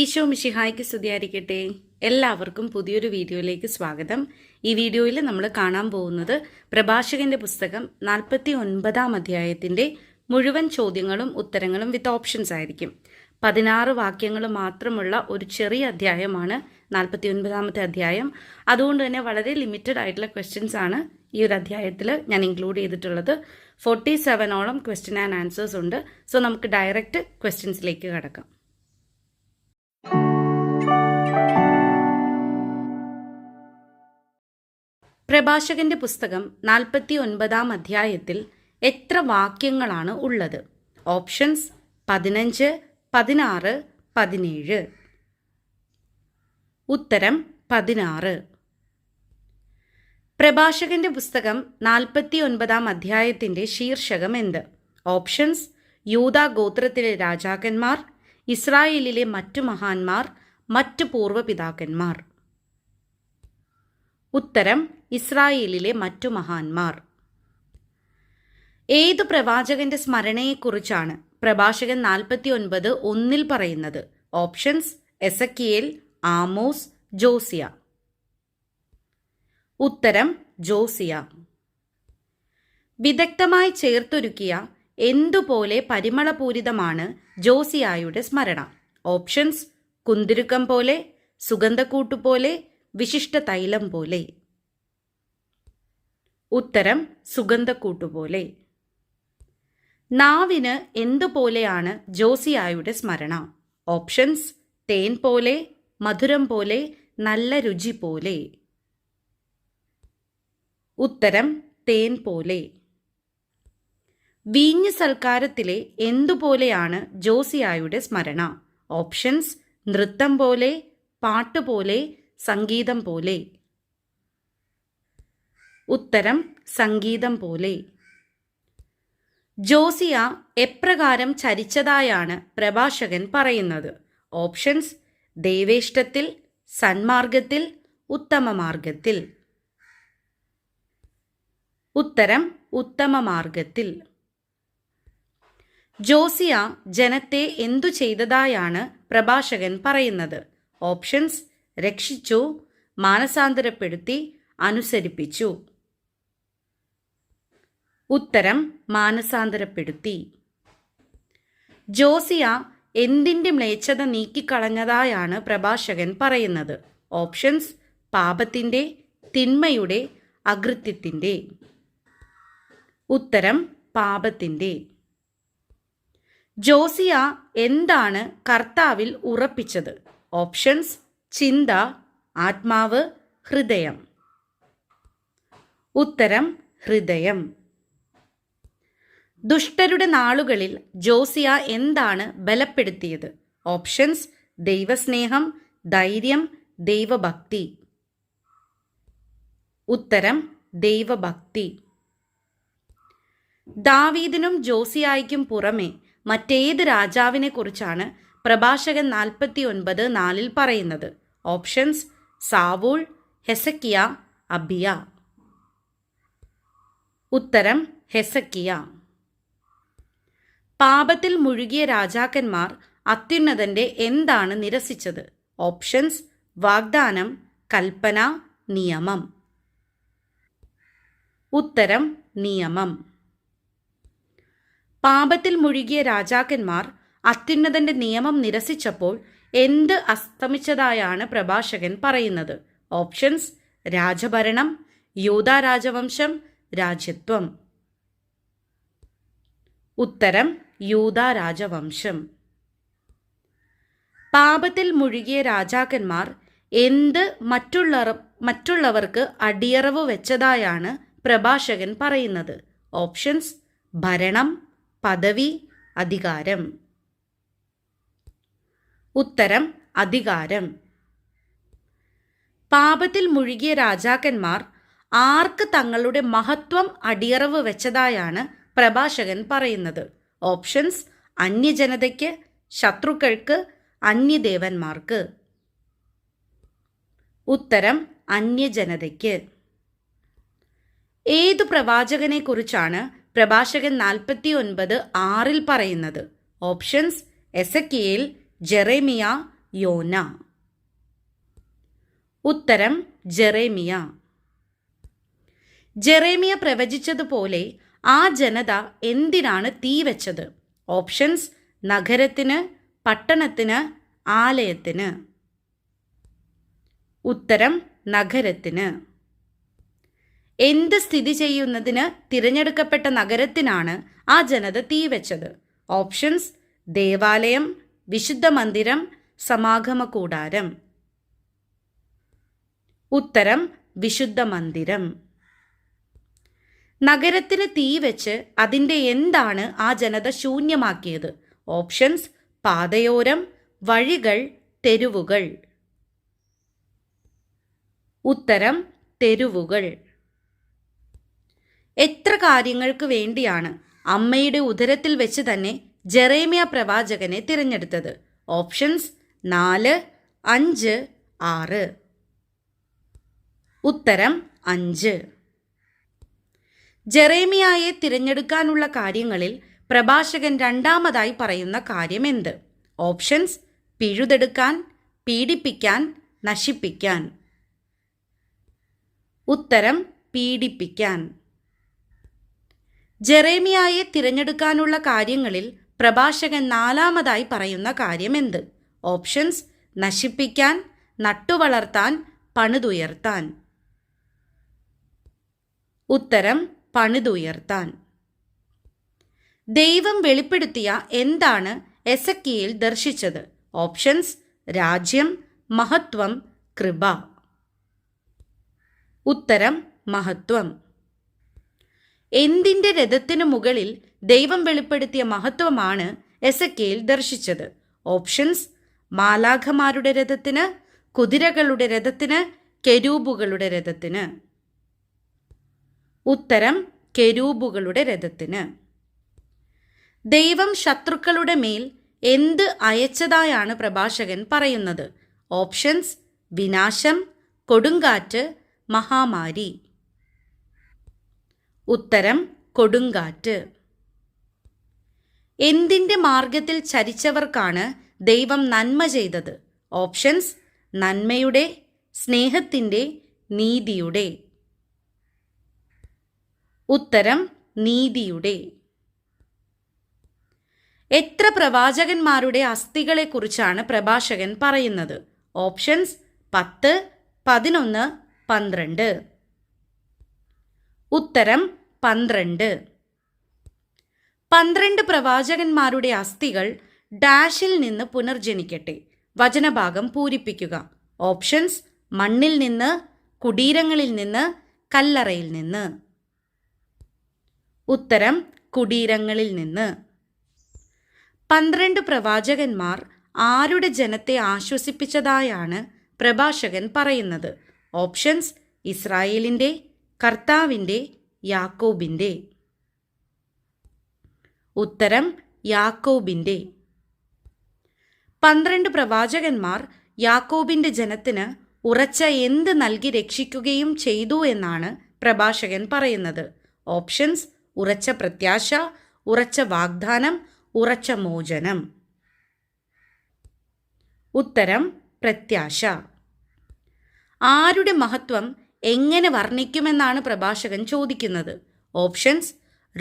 ഈശോ മിഷിഹായ്ക്ക് സ്തുതിയായിരിക്കട്ടെ. എല്ലാവർക്കും പുതിയൊരു വീഡിയോയിലേക്ക് സ്വാഗതം. ഈ വീഡിയോയിൽ നമ്മൾ കാണാൻ പോകുന്നത് പ്രഭാഷകന്റെ പുസ്തകം നാൽപ്പത്തി ഒൻപതാം അധ്യായത്തിന്റെ മുഴുവൻ ചോദ്യങ്ങളും ഉത്തരങ്ങളും വിത്ത് ഓപ്ഷൻസ് ആയിരിക്കും. പതിനാറ് വാക്യങ്ങൾ മാത്രമുള്ള ഒരു ചെറിയ അധ്യായമാണ് നാൽപ്പത്തി ഒൻപതാമത്തെ അധ്യായം. അതുകൊണ്ട് തന്നെ വളരെ ലിമിറ്റഡ് ആയിട്ടുള്ള ക്വസ്റ്റ്യൻസ് ആണ് ഈ ഒരു അധ്യായത്തിൽ ഞാൻ ഇൻക്ലൂഡ് ചെയ്തിട്ടുള്ളത്. ഫോർട്ടി സെവനോളം ക്വസ്റ്റ്യൻ ആൻഡ് ആൻസേഴ്സ് ഉണ്ട്. സോ നമുക്ക് ഡയറക്റ്റ് ക്വസ്റ്റ്യൻസിലേക്ക് കടക്കാം. പ്രഭാഷകന്റെ പുസ്തകം നാൽപ്പത്തി ഒൻപതാം അധ്യായത്തിൽ എത്ര വാക്യങ്ങളാണ് ഉള്ളത്? ഓപ്ഷൻസ് പതിനഞ്ച് പതിനാറ് പതിനേഴ്. ഉത്തരം പതിനാറ്. പ്രഭാഷകന്റെ പുസ്തകം നാൽപ്പത്തി ഒൻപതാം അധ്യായത്തിന്റെ ശീർഷകം എന്ത്? ഓപ്ഷൻസ് യൂതാ ഗോത്രത്തിലെ രാജാക്കന്മാർ ഇസ്രായേലിലെ മറ്റു മഹാന്മാർ മറ്റു പൂർവപിതാക്കന്മാർ. ഉത്തരം ഇസ്രായേലിലെ മറ്റു മഹാന്മാർ. ഏതു പ്രവാചകന്റെ സ്മരണയെക്കുറിച്ചാണ് പ്രഭാഷകൻ നാൽപ്പത്തി ഒൻപത് ഒന്നിൽ പറയുന്നത്? Options Ezekiel Amos Josiah. ഉത്തരം ജോസിയ. വിദഗ്ധമായി ചേർത്തൊരുക്കിയ എന്തുപോലെ പരിമളപൂരിതമാണ് ജോസിയായുടെ സ്മരണ? ഓപ്ഷൻസ് കുന്തിരുക്കം പോലെ സുഗന്ധക്കൂട്ടുപോലെ വിശിഷ്ട തൈലം പോലെ. ഉത്തരം സുഗന്ധക്കൂട്ടുപോലെ. നാവിന് എന്തുപോലെയാണ് ജോസിയായുടെ സ്മരണ? ഓപ്ഷൻസ് തേൻ പോലെ മധുരം പോലെ നല്ല രുചി പോലെ. ഉത്തരം തേൻ പോലെ. വീഞ്ഞ് സൽക്കാരത്തിലെ എന്തുപോലെയാണ് ജോസിയായുടെ സ്മരണ? ഓപ്ഷൻസ് നൃത്തം പോലെ പാട്ടുപോലെ സംഗീതം പോലെ. ഉത്തരം സംഗീതം പോലെ. ജോസിയ എപ്രകാരം ചരിച്ചതായാണ് പ്രഭാഷകൻ പറയുന്നത്. ഓപ്ഷൻസ് ദേവേഷ്ടത്തിൽ സന്മാർഗത്തിൽ ഉത്തമമാർഗത്തിൽ. ഉത്തരം ഉത്തമമാർഗത്തിൽ. ജോസിയ ജനത്തെ എന്തു ചെയ്തതായാണ് പ്രഭാഷകൻ പറയുന്നത്. ഓപ്ഷൻസ് രക്ഷിച്ചു മാനസാന്തരപ്പെടുത്തി അനുസരിപ്പിച്ചു. ഉത്തരം മാനസാന്തരപ്പെടുത്തി. ജോസിയ എന്തിന്റെ മ്ലേച്ഛത നീക്കിക്കളഞ്ഞതായാണ് പ്രഭാഷകൻ പറയുന്നത്. ഓപ്ഷൻസ് പാപത്തിന്റെ തിന്മയുടെ അകൃത്യത്തിന്റെ ഉത്തരം പാപത്തിന്റെ ജോസിയ എന്താണ് കർത്താവിൽ ഉറപ്പിച്ചത്? ഓപ്ഷൻസ് ചിന്ത ആത്മാവ് ഹൃദയം. ഉത്തരം ഹൃദയം. ദുഷ്ടരുടെ നാളുകളിൽ ജോസിയ എന്താണ് ബലപ്പെടുത്തിയത്? ഓപ്ഷൻസ് ദൈവസ്നേഹം ധൈര്യം ദൈവഭക്തി. ഉത്തരം ദൈവഭക്തി. ദാവീദിനും ജോസിയായിക്കും പുറമെ മറ്റേത് രാജാവിനെ കുറിച്ചാണ് പ്രഭാഷകൻ നാൽപ്പത്തി ഒൻപത് നാലിൽ പറയുന്നത്. Options Saul Hezekiah Abijah. ഉത്തരം ഹെസക്കിയ. പാപത്തിൽ മുഴുകിയ രാജാക്കന്മാർ അത്യുന്നതന്റെ എന്താണ് നിരസിച്ചത്? ഓപ്ഷൻസ് വാഗ്ദാനം കൽപ്പന നിയമം. ഉത്തരം നിയമം. പാപത്തിൽ മുഴുകിയ രാജാക്കന്മാർ അത്യുന്നതന്റെ നിയമം നിരസിച്ചപ്പോൾ എന്ത് അസ്തമിച്ചതായാണ് പ്രഭാഷകൻ പറയുന്നത്? ഓപ്ഷൻസ് രാജഭരണം യൂത രാജവംശം രാജ്യത്വം. ഉത്തരം യൂത രാജവംശം. പാപത്തിൽ മുഴുകിയ രാജാക്കന്മാർ എന്ത് മറ്റുള്ള മറ്റുള്ളവർക്ക് അടിയറവ് വെച്ചതായാണ് പ്രഭാഷകൻ പറയുന്നത്. ഓപ്ഷൻസ് ഭരണം പദവി അധികാരം. ഉത്തരം അധികാരം. പാപത്തിൽ മുഴുകിയ രാജാക്കന്മാർ ആർക്ക് തങ്ങളുടെ മഹത്വം അടിയറവ് വെച്ചതായാണ് പ്രഭാഷകൻ പറയുന്നത്. ഓപ്ഷൻസ് അന്യജനതയ്ക്ക് ശത്രുക്കൾക്ക് അന്യദേവന്മാർക്ക്. ഉത്തരം അന്യജനതയ്ക്ക്. ഏതു പ്രവാചകനെ കുറിച്ചാണ് പ്രഭാഷകൻ നാൽപ്പത്തി ഒൻപത് ആറിൽ പറയുന്നത്? ഓപ്ഷൻസ് എസക്കിയേൽ ജെറേമിയ യോന. ഉത്തരം ജെറേമിയ. ജെറേമിയ പ്രവചിച്ചതുപോലെ ആ ജനത എന്തിനാണ് തീ വെച്ചത്? ഓപ്ഷൻസ് നഗരത്തിന് പട്ടണത്തിന് ആലയത്തിന്. ഉത്തരം നഗരത്തിന്. എന്ത് സ്ഥിതി ചെയ്യുന്നതിന് തിരഞ്ഞെടുക്കപ്പെട്ട നഗരത്തിനാണ് ആ ജനത തീ വെച്ചത്? ഓപ്ഷൻസ് ദേവാലയം വിശുദ്ധ മന്ദിരം സമാഗമ കൂടാരം. ഉത്തരം വിശുദ്ധ മന്ദിരം. നഗരത്തിന് തീ വെച്ച് അതിന്റെ എന്താണ് ആ ജനത ശൂന്യമാക്കിയത്? ഓപ്ഷൻസ് പാതയോരം വഴികൾ തെരുവുകൾ. ഉത്തരം തെരുവുകൾ. എത്ര കാര്യങ്ങൾക്ക് വേണ്ടിയാണ് അമ്മയുടെ ഉദരത്തിൽ വെച്ച് തന്നെ ജെറേമിയ പ്രവാചകനെ തിരഞ്ഞെടുത്തത്? ഓപ്ഷൻസ് നാല് അഞ്ച് ആറ്. ഉത്തരം അഞ്ച്. ജെറേമിയായെ തിരഞ്ഞെടുക്കാനുള്ള കാര്യങ്ങളിൽ പ്രഭാഷകൻ രണ്ടാമതായി പറയുന്ന കാര്യം എന്ത് ഓപ്ഷൻസ് പിഴുതെടുക്കാൻ പീഡിപ്പിക്കാൻ നശിപ്പിക്കാൻ. ഉത്തരം പീഡിപ്പിക്കാൻ. ജെറേമിയായെ തിരഞ്ഞെടുക്കാനുള്ള കാര്യങ്ങളിൽ പ്രഭാഷകൻ നാലാമതായി പറയുന്ന കാര്യം എന്ത് ഓപ്ഷൻസ് നശിപ്പിക്കാൻ നട്ടുവളർത്താൻ പണിതുയർത്താൻ. ഉത്തരം പണിതുയർത്താൻ. ദൈവം വെളിപ്പെടുത്തിയ എന്താണ് എസക്കിയിൽ ദർശിച്ചത്? ഓപ്ഷൻസ് രാജ്യം മഹത്വം കൃപ. ഉത്തരം മഹത്വം. എന്തിന്റെ രഥത്തിനു മുകളിൽ ദൈവം വെളിപ്പെടുത്തിയ മഹത്വമാണ് എസക്കയിൽ ദർശിച്ചത്? ഓപ്ഷൻസ് മാലാഖമാരുടെ രഥത്തിന് കുതിരകളുടെ രഥത്തിന് കെരൂബുകളുടെ രഥത്തിന്. ഉത്തരം കെരൂബുകളുടെ രഥത്തിന്. ദൈവം ശത്രുക്കളുടെ മേൽ എന്ത് അയച്ചതായാണ് പ്രഭാഷകൻ പറയുന്നത്? ഓപ്ഷൻസ് വിനാശം കൊടുങ്കാറ്റ് മഹാമാരി. ഉത്തരം കൊടുങ്കാറ്റ്. എന്തിന്റെ മാർഗത്തിൽ ചരിച്ചവർക്കാണ് ദൈവം നന്മ ചെയ്തത്? ഓപ്ഷൻസ് നന്മയുടെ സ്നേഹത്തിന്റെ നീതിയുടെ. ഉത്തരം നീതിയുടെ. എത്ര പ്രവാചകന്മാരുടെ അസ്ഥികളെക്കുറിച്ചാണ് പ്രഭാഷകൻ പറയുന്നത്? ഓപ്ഷൻസ് പത്ത് പതിനൊന്ന് പന്ത്രണ്ട്. ഉത്തരം പന്ത്രണ്ട്. പന്ത്രണ്ട് പ്രവാചകന്മാരുടെ അസ്ഥികൾ ഡാഷിൽ നിന്ന് പുനർജനിക്കട്ടെ. വചനഭാഗം പൂരിപ്പിക്കുക. ഓപ്ഷൻസ് മണ്ണിൽ നിന്ന് കുടീരങ്ങളിൽ നിന്ന് കല്ലറയിൽ നിന്ന്. ഉത്തരം കുടീരങ്ങളിൽ നിന്ന്. പന്ത്രണ്ട് പ്രവാചകന്മാർ ആരുടെ ജനത്തെ ആശ്വസിപ്പിച്ചതായാണ് പ്രഭാഷകൻ പറയുന്നത്. ഓപ്ഷൻസ് ഇസ്രായേലിന്റെ കർത്താവിന്റെ യാക്കോബിന്റെ. ഉത്തരം യാക്കോബിന്റെ. പന്ത്രണ്ട് പ്രവാചകന്മാർ യാക്കോബിന്റെ ജനത്തിന് ഉറച്ച എന്ത് നൽകി രക്ഷിക്കുകയും ചെയ്തു എന്നാണ് പ്രഭാഷകൻ പറയുന്നത്. ഓപ്ഷൻസ് ഉറച്ച പ്രത്യാശ ഉറച്ച വാഗ്ദാനം ഉറച്ച മോചനം. ഉത്തരം പ്രത്യാശ. ആരുടെ മഹത്വം എങ്ങനെ വർണിക്കുമെന്നാണ് പ്രഭാഷകൻ ചോദിക്കുന്നത്. ഓപ്ഷൻസ്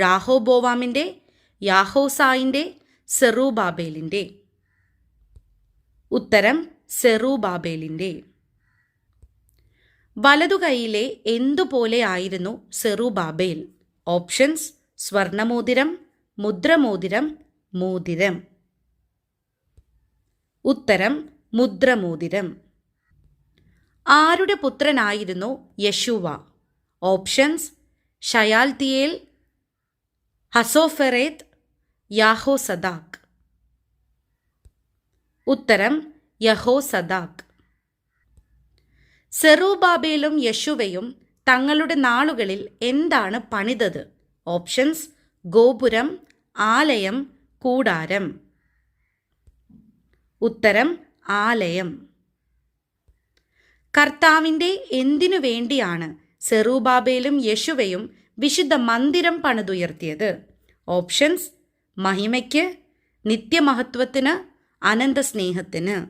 രാഹോബോവാമിന്റെ യാഹോസായിന്റെ സെറൂബാബേലിന്റെ. ഉത്തരം സെറൂബാബേലിന്റെ. വലതുകൈയിലെ എന്തുപോലെ ആയിരുന്നു സെറൂബാബേൽ? ഓപ്ഷൻസ് സ്വർണമോതിരം മുദ്രമോതിരം മോതിരം. ഉത്തരം മുദ്രമോതിരം. ആരുടെ പുത്രനായിരുന്നു Jeshua? Options Shealtiel Hassophereth Jehozadak ഉത്തരം യഹോ സദാക്ക് സെറൂബാബേലും യശുവയും തങ്ങളുടെ നാളുകളിൽ എന്താണ് പണിതത്? ഓപ്ഷൻസ് ഗോപുരം ആലയം കൂടാരം. ഉത്തരം ആലയം. കർത്താവിന്റെ എന്തിനു വേണ്ടിയാണ് സെറൂബാബേലും യശുവയും വിശുദ്ധ മന്ദിരം പണിതുയർത്തിയത്? ഓപ്ഷൻസ് മഹിമയ്ക്ക് നിത്യമഹത്വത്തിന് അനന്തസ്നേഹത്തിന്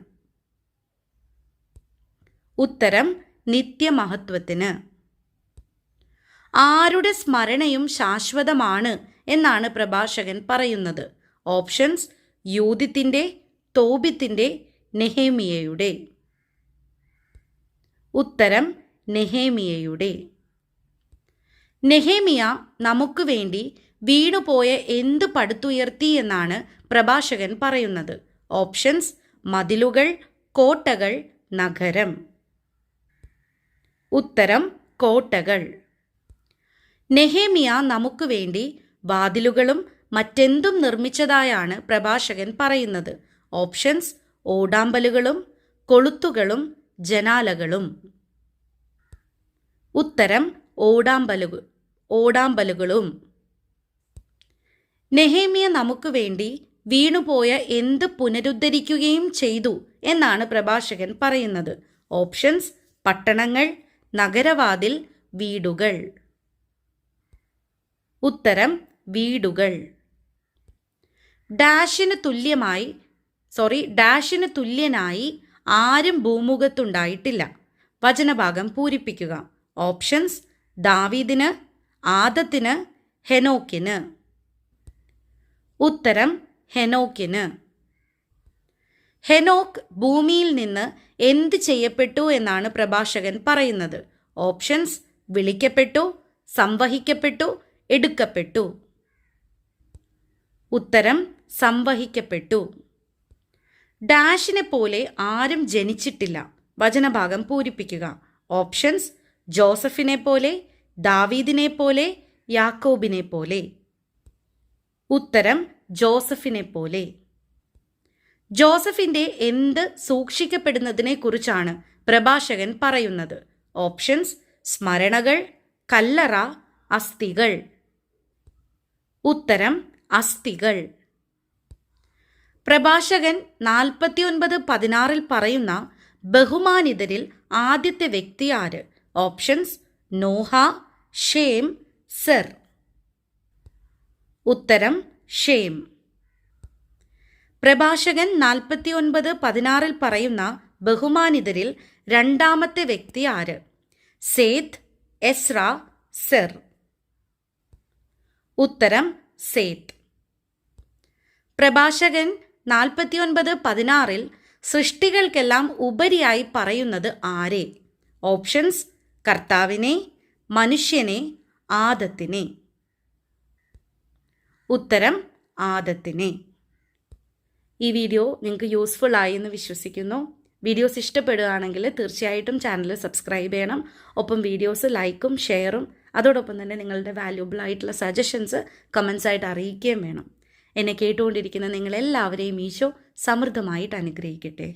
ഉത്തരം നിത്യമഹത്വത്തിന്. ആരുടെ സ്മരണയും ശാശ്വതമാണ് എന്നാണ് പ്രഭാഷകൻ പറയുന്നത്. ഓപ്ഷൻസ് യൂതിത്തിന്റെ തോബിത്തിന്റെ നെഹേമിയയുടെ. ഉത്തരം നെഹേമിയയുടെ. നെഹേമിയ നമുക്ക് വേണ്ടി വീണുപോയ എന്ത് പടുത്തുയർത്തി എന്നാണ് പ്രഭാഷകൻ പറയുന്നത്. ഓപ്ഷൻസ് മതിലുകൾ കോട്ടകൾ നഗരം. ഉത്തരം കോട്ടകൾ. നെഹേമിയ നമുക്ക് വേണ്ടി വാതിലുകളും മറ്റെന്തും നിർമ്മിച്ചതായാണ് പ്രഭാഷകൻ പറയുന്നത്. ഓപ്ഷൻസ് ഓടാമ്പലുകളും കൊളുത്തുകളും ജനാലകളും. ഉത്തരം ഓടാമ്പലുകൾ ഓടാമ്പലുകളും. നെഹേമിയ നമുക്ക് വേണ്ടി വീണുപോയ എന്ത് പുനരുദ്ധരിക്കുകയും ചെയ്തു എന്നാണ് പ്രഭാഷകൻ പറയുന്നത്. ഓപ്ഷൻസ് പട്ടണങ്ങൾ നഗരവാതിൽ വീടുകൾ. ഉത്തരം വീടുകൾ. ഡാഷിന് തുല്യമായി സോറി ഡാഷിന് തുല്യനായി ആരും ഭൂമുഖത്തുണ്ടായിട്ടില്ല. വചനഭാഗം പൂരിപ്പിക്കുക. ഓപ്ഷൻസ് ദാവീദിന് ആദത്തിന് ഹെനോക്കിന്. ഉത്തരം ഹെനോക്കിന്. ഹെനോക്ക് ഭൂമിയിൽ നിന്ന് എന്ത് ചെയ്യപ്പെട്ടു എന്നാണ് പ്രഭാഷകൻ പറയുന്നത്. ഓപ്ഷൻസ് വിളിക്കപ്പെട്ടു സംവഹിക്കപ്പെട്ടു എടുക്കപ്പെട്ടു. ഉത്തരം സംവഹിക്കപ്പെട്ടു. ഡാഷിനെ പോലെ ആരും ജനിച്ചിട്ടില്ല. വചനഭാഗം പൂരിപ്പിക്കുക. ഓപ്ഷൻസ് ജോസഫിനെ പോലെ ദാവീദിനെ പോലെ യാക്കോബിനെ പോലെ. ഉത്തരം ജോസഫിനെ പോലെ. ജോസഫിന്റെ എന്ത് സൂക്ഷിക്കപ്പെടുന്നതിനെ കുറിച്ചാണ് പ്രഭാഷകൻ പറയുന്നത്. ഓപ്ഷൻസ് സ്മരണകൾ കല്ലറ അസ്ഥികൾ. ഉത്തരം അസ്ഥികൾ. പ്രഭാഷകൻ നാൽപ്പത്തിയൊൻപത് പതിനാറിൽ പറയുന്ന ബഹുമാനിതരിൽ ആദ്യത്തെ വ്യക്തി ആര്? ഓപ്ഷൻസ് നോഹ ഷേം സെർ. ഉത്തരം ഷേം. പ്രഭാഷകൻ നാൽപ്പത്തിയൊൻപത് പതിനാറിൽ പറയുന്ന ബഹുമാനിതരിൽ രണ്ടാമത്തെ വ്യക്തി ആര്? സേത് എസ്ര സെർ. ഉത്തരം സേത്ത് പ്രഭാഷകൻ നാൽപ്പത്തിയൊൻപത് പതിനാറിൽ സൃഷ്ടികൾക്കെല്ലാം ഉപരിയായി പറയുന്നത് ആരെ? ഓപ്ഷൻസ് കർത്താവിനെ മനുഷ്യനെ ആദത്തിനെ. ഉത്തരം ആദത്തിനെ. ഈ വീഡിയോ നിങ്ങൾക്ക് യൂസ്ഫുൾ ആയി എന്ന് വിശ്വസിക്കുന്നു. വീഡിയോസ് ഇഷ്ടപ്പെടുകയാണെങ്കിൽ തീർച്ചയായിട്ടും ചാനൽ സബ്സ്ക്രൈബ് ചെയ്യണം. ഒപ്പം വീഡിയോസ് ലൈക്കും ഷെയറും അതോടൊപ്പം തന്നെ നിങ്ങളുടെ വാല്യൂബിൾ ആയിട്ടുള്ള സജഷൻസ് കമൻസ് ആയിട്ട് അറിയിക്കുകയും വേണം. എന്നെ കേട്ടുകൊണ്ടിരിക്കുന്ന നിങ്ങളെല്ലാവരെയും ഈശോ സമൃദ്ധമായിട്ട് അനുഗ്രഹിക്കട്ടെ.